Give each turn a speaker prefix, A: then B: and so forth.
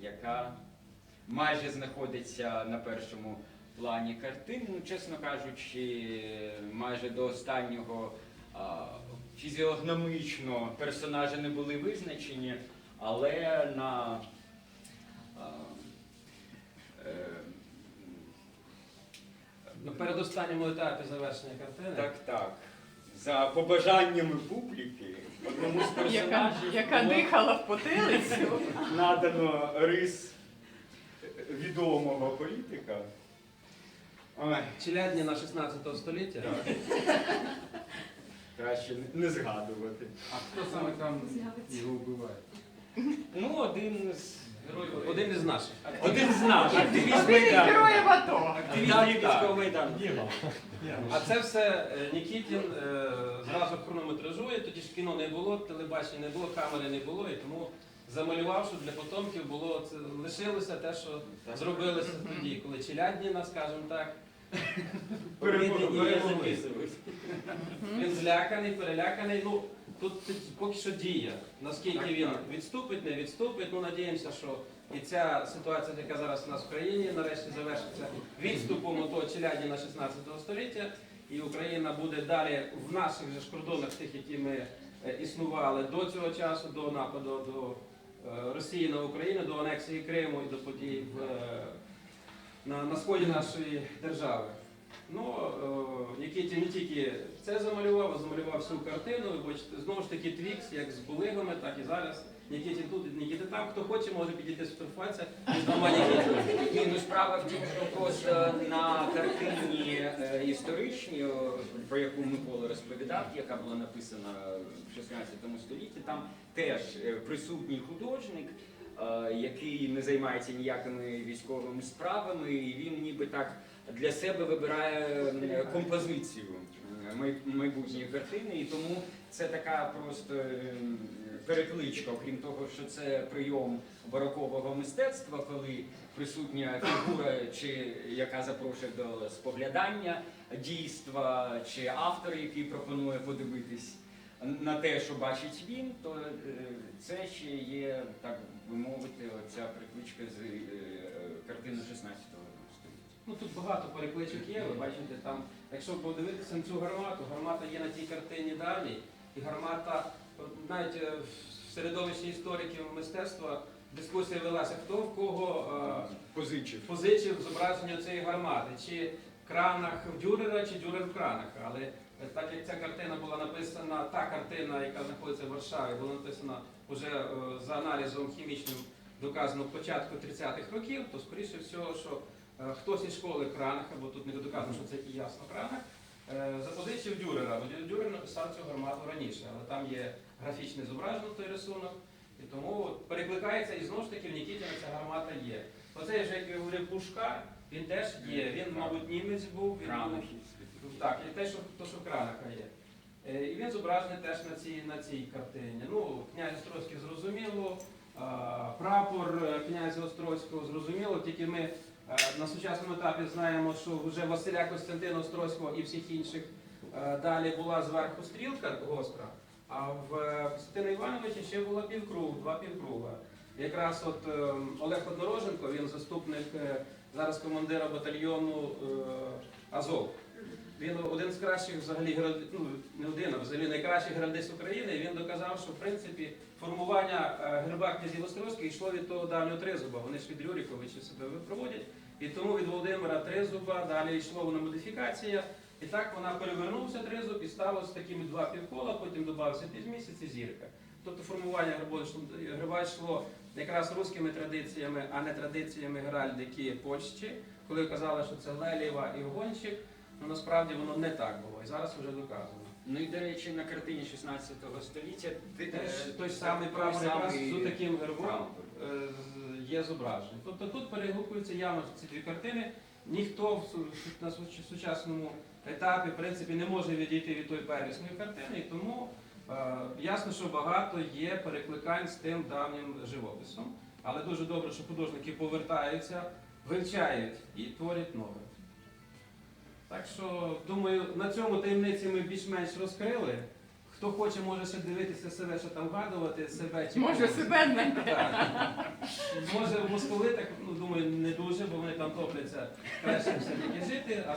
A: яка майже знаходиться на першому плані картин. Ну, чесно кажучи, майже до останнього фізіогномічно персонажі не були визначені, але на е,
B: На передостанньому етапі завершення картини.
A: так, так. За побажаннями публіки одному з
C: Яка,
A: персонажів
C: яка
A: було
C: дихала в потилицю.
A: надано рис відомого політика. Ой,
B: Челядні на 16 століття.
A: краще не згадувати.
D: А хто саме там його вбиває?
A: Ну, один з
B: Один із наших.
A: один з наших активіст
C: Один із
A: Майдану.
C: героїв АТО.
A: Активіст
B: Так,
A: Львівського. Майдану.
B: А це все е, Нікітін е, зразу хронометражує, тоді ж кіно не було, телебачення не було, камери не було, і тому замалював, щоб для потомків було це лишилося те, що зробилося тоді, коли челядніна, скажімо так.
A: Перемогли.
B: Він зляканий, переляканий. Ну тут поки що діє. Наскільки
A: Так,
B: він
A: так.
B: відступить, не відступить. Ну надіємося, що і ця ситуація, яка зараз у нас в країні, нарешті завершиться відступом того челядні 16 століття, і Україна буде далі в наших же ж кордонах, тих, які ми е, існували до цього часу, до нападу до е, Росії на Україну, до анексії Криму і до подій в, е, на, на сході нашої держави. Ну, е, Нікіті не тільки це замалював, а замалював всю картину. Ви бачите, знову ж таки твікс, як з булигами, так і зараз. Нікіті тут, Нікіти там. Хто хоче, може підійти сфотографуватися між двома Нікітами.
A: Ні, ну справа в тім, що просто на картині е, історичній, про яку Микола розповідав, яка була написана в 16 столітті, там теж е, присутній художник, е, який не займається ніякими військовими справами, і він ніби так для себе вибирає композицію майбутньої картини, і тому це така просто перекличка, окрім того, що це прийом барокового мистецтва, коли присутня фігура, чи яка запрошує до споглядання дійства, чи автор, який пропонує подивитись на те, що бачить він, то е, це ще є, так би мовити, оця прикличка з е, картини 16 століття.
B: Ну тут багато перекличок є. Ви бачите, там, якщо подивитися на цю гармату, гармата є на тій картині давній, і гармата, навіть е, в середовищі істориків мистецтва дискусія велася, хто в кого. е,
A: Позичив.
B: позичив зображення цієї гармати, чи в кранах в Дюрера, чи Дюрер в кранах. Але е, так як ця картина була написана, та картина, яка знаходиться в Варшаві, була написана вже за аналізом хімічним доказано початку 30-х років, то скоріше всього, що хтось із школи кранах, або тут не доказано, що це і ясно кранах, е, запозичив Дюрера. Бо Дюрер написав цю гармату раніше, але там є графічне зображено той рисунок. І тому перекликається і знову ж таки в Нікітіна ця гармата є. Оцей же, як я говорив, Пушкар, він теж є. Він, мабуть, німець був. Він
A: Кранах.
B: був- Так, і те, що, то, що в кранах є. Е, І він зображений теж на цій, на цій картині. Ну, князь Острозький зрозуміло, прапор е, князя Острозького зрозуміло, тільки ми е, на сучасному етапі знаємо, що вже Василя Костянтина Острозького і всіх інших е, далі була зверху стрілка гостра, а в е, Костянтина Івановича ще була півкруг, два півкруга. Якраз от е, Олег Однороженко, він заступник е, зараз командира батальйону е, Азов. Він один з кращих взагалі ну, не один, а взагалі найкращий геральдист України. Він доказав, що в принципі формування е, герба князів Острозьких йшло від того давнього тризуба. Вони ж від Рюриковича себе випроводять. І тому від Володимира Тризуба далі йшло вона модифікація. І так вона перевернувся тризуб і стало з такими два півкола, потім додався півмісяць і зірка. Тобто формування герба йшло- якраз руськими традиціями, а не традиціями геральдики Польщі, коли казали, що це Лелєва і Гонщик. Ну насправді воно не так було, і зараз вже доказано.
A: Ну і до речі, на картині 16 століття ти-
B: Теж
A: е,
B: той самий
A: той
B: прапор якраз
A: самий
B: з таким гербом
A: прапор.
B: е, з- є зображений. Тобто тут перегукуються явно ці дві картини. Ніхто в су- на су- сучасному етапі в принципі не може відійти від тої первісної картини, і тому е, ясно, що багато є перекликань з тим давнім живописом. Але дуже добре, що художники повертаються, вивчають і творять нове. Так що, думаю, на цьому таємниці ми більш-менш розкрили. Хто хоче, може ще дивитися себе, що там вгадувати себе чи
C: Може
B: когось.
C: себе знайти.
B: Так. Може московитах, ну думаю, не дуже, бо вони там топляться краще все-таки жити. а